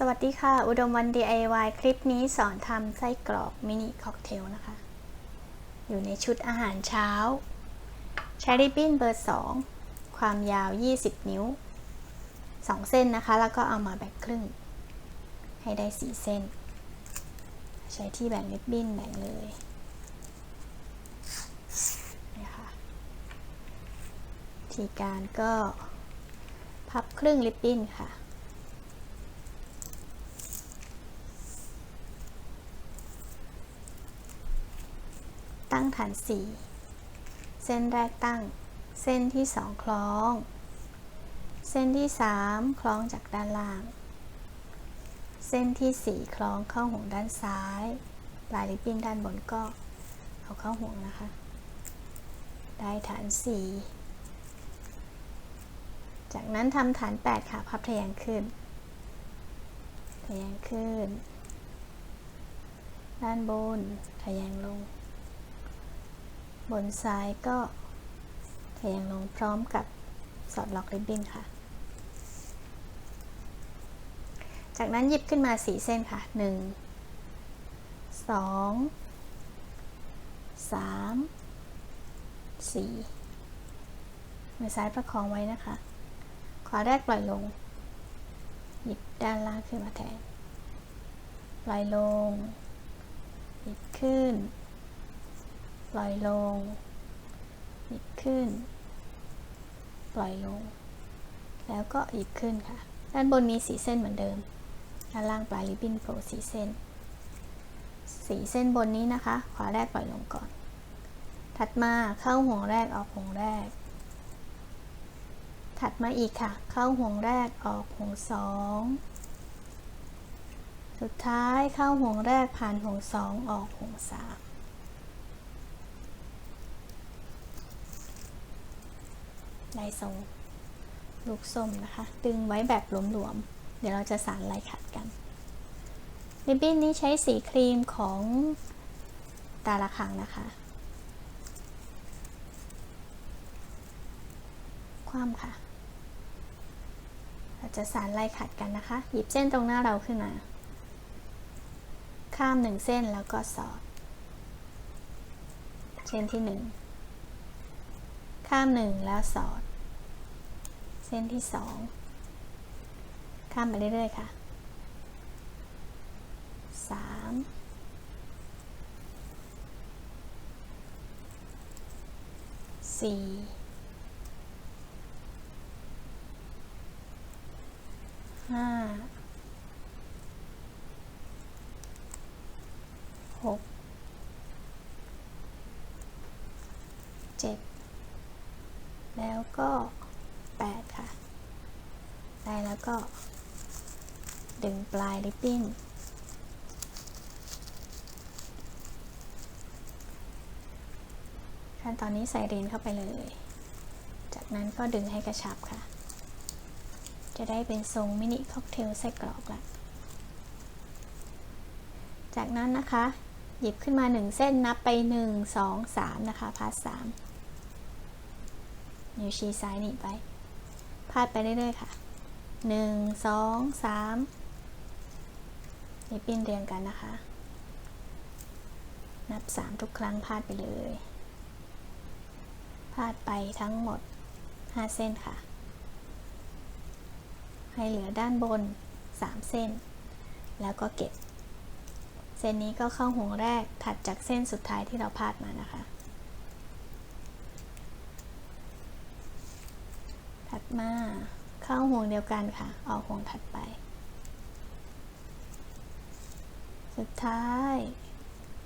สวัสดีค่ะ อุดมวัน DIY คลิปนี้สอนทำไส้กรอกมินิค็อกเทลนะคะ อยู่ในชุดอาหารเช้า ใช้ริบบิ้นเบอร์ 2 ความยาว 20 นิ้ว 2 เส้นนะคะ แล้วก็เอามาแบ่งครึ่ง ให้ได้ 4 เส้น ใช้ที่แบ่งริบบิ้นแบ่งเลยนี่ค่ะทีการก็พับครึ่งริบบิ้นค่ะ ตั้งฐาน 4 เส้นแรกตั้ง เส้นที่ 2 คล้อง เส้นที่ 3 คล้องจากด้านล่าง เส้นที่ 4 คล้องเข้าห่วงด้านซ้าย ปลายริบบิ้นด้านบนก็เอาเข้าห่วงนะคะ ได้ฐาน 4 จากนั้นทำฐาน 8 ค่ะ พับทะแยงขึ้นทะแยงขึ้น ด้านบนทะแยงลง บนซ้ายก็แยงลงพร้อมกับสอดล็อกริบบิ้นค่ะ จากนั้นหยิบขึ้นมา4เส้นค่ะ 1 2 3 4 มือซ้ายประคองไว้นะคะ ขวาแรกปล่อยลง หยิบด้านล่างขึ้นมาแทน ปล่อยลง หยิบขึ้น ล่อยลง หยิบขึ้น ปล่อยลง แล้วก็หยิบขึ้นค่ะ ด้านบนมีสีเส้นเหมือนเดิม ด้านล่างปลายริบบิ้นโผล่สีเส้น สีเส้นบนนี้นะคะ ขวาแรกปล่อยลงก่อน ถัดมาเข้าห่วงแรกออกห่วงแรก ถัดมาอีกค่ะ เข้าห่วงแรกออกห่วงสองสุดท้ายเข้าห่วงแรกผ่านห่วงสองออกห่วงสาม ได้ทรงลูกส้มนะคะ ดึงไว้แบบหลวมๆ เดี๋ยวเราจะสานลายขัดกันริบบิ้นนี้ใช้สีครีมของตาละคังนะคะ คว่ำค่ะ เราจะสานลายขัดกันนะคะ หยิบเส้นตรงหน้าเราขึ้นมา ข้ามหนึ่งเส้นแล้วก็สอด เส้นที่หนึ่ง ข้ามหนึ่งแล้วสอด เส้นที่สองข้ามไปเรื่อยๆค่ะสามสี่ห้าหกเจ็ด แล้วก็แปดค่ะ ได้แล้วก็ ดึงปลายริบบิ้น ขั้นตอนนี้ใส่เรนเข้าไปเลย จากนั้นก็ดึงให้กระชับค่ะ จะได้เป็นทรงมินิค็อกเทลไส้กรอกละ จากนั้นนะคะ หยิบขึ้นมา 1 เส้นนับไป 1 2 3 นะคะพาส3 นิ้วชี้ซ้ายหนีไป พาดไปเรื่อยๆค่ะ 1 2 3นี่ปิ้นเรียงกันนะคะ นับ 3 ทุกครั้งพาดไปเลย พาดไปทั้งหมด 5 เส้นค่ะ ให้เหลือด้านบน 3 เส้น แล้วก็เก็บ เส้นนี้ก็เข้าห่วงแรกถัดจากเส้นสุดท้ายที่เราพาดมานะคะ ถัดมาเข้าห่วงเดียวกันค่ะ ออกห่วงถัดไป สุดท้าย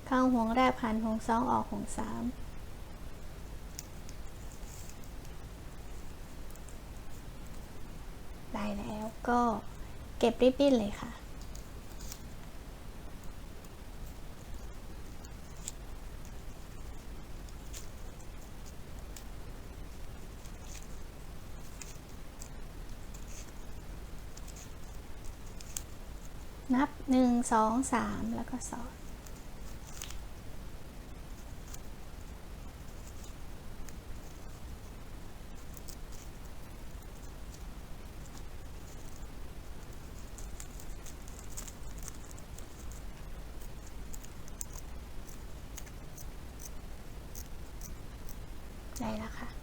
เข้าห่วงแรกผ่านห่วงสองออกห่วงสามได้แล้วก็เก็บริบบิ้นเลยค่ะ นับหนึ่งสอสามแล้วก็สอนได้แล้วค่ะ